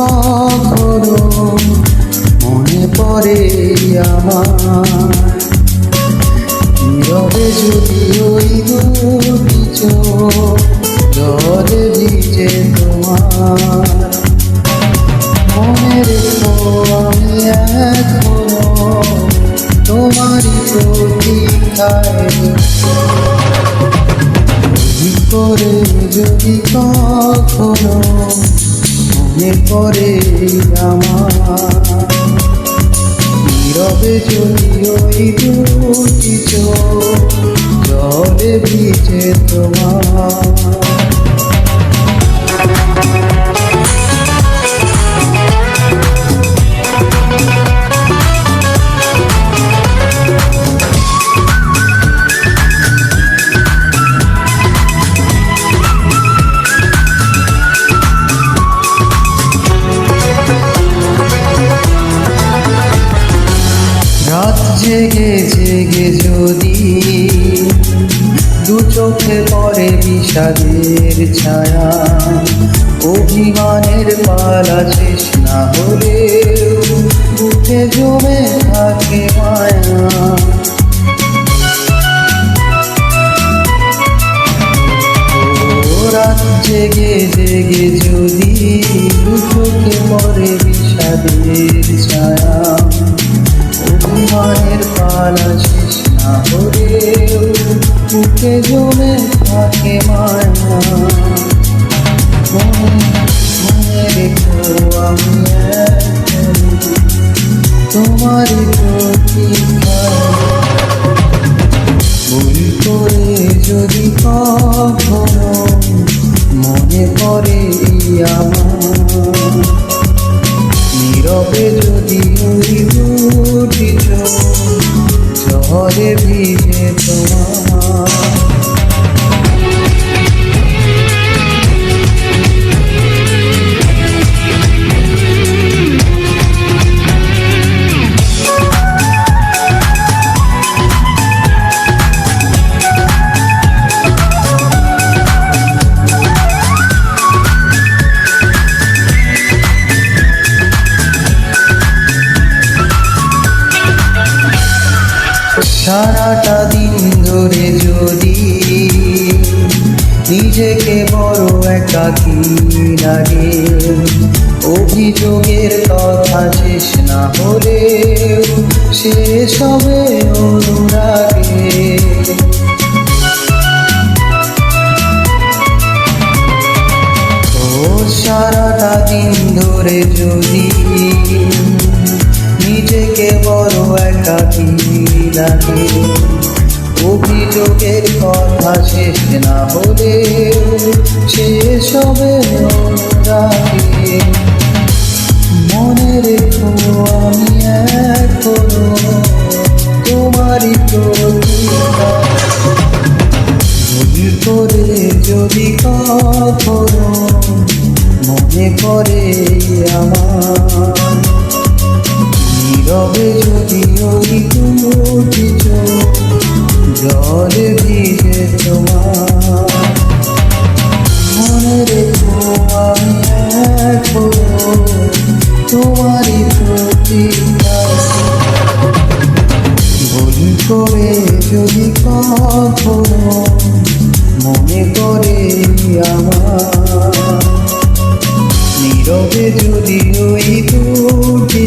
কখনো মনে পড়ে আমার। নীরবে যদি ওই দুটি চোখ জলে ভিজে তোমার। মনে রেখো আমি এখনও তোমারই প্রতীক্ষায়। করে যদি কখনো মনে করে আমার। নীরবে যদি ওই দুটি তোমার। জেগে জেগে যদি দু চোখে পরে বিষাদের ছায়া, অভিমানের পালা শেষ না হলে উঠে জমে থাকে মায়া। জেগে জেগে যদি দু চোখে পড়ে বিষাদের ছায়া অভিমানের পালা শেষ না হলেও বুকে জমে থাকে মায়া। মনে মনে রেখো আমি তোমারই ভুল করে যদি কখনো মনে পড়ে আমার নীরবে যদি উড়ি দুটি চোখ ভিজে তোমার সারাটা দিন ধরে যদি নিজেকে বড় একাকী লাগে অভিযোগের কথা শেষ না হলে শেষ হবে অনুরাগে সারাটা দিন ধরে যদি নিজেকে বড় একাকী লাগে অভিযোগের কথা শেষ না হলে শেষ হবে অনুরাগে। মনে রেখো আমি এখনও তোমারই প্রতীক্ষা ভুল করে যদি কখনো মনে পড়ে আমার তবে যদি ওই দুটি জলে ভিজে তোমার। মনে রেখো আমি এখন তোমারই প্রতি ভুল করে যদি কখনো মনে করে আমার। নীরবে যদি ওই দুটি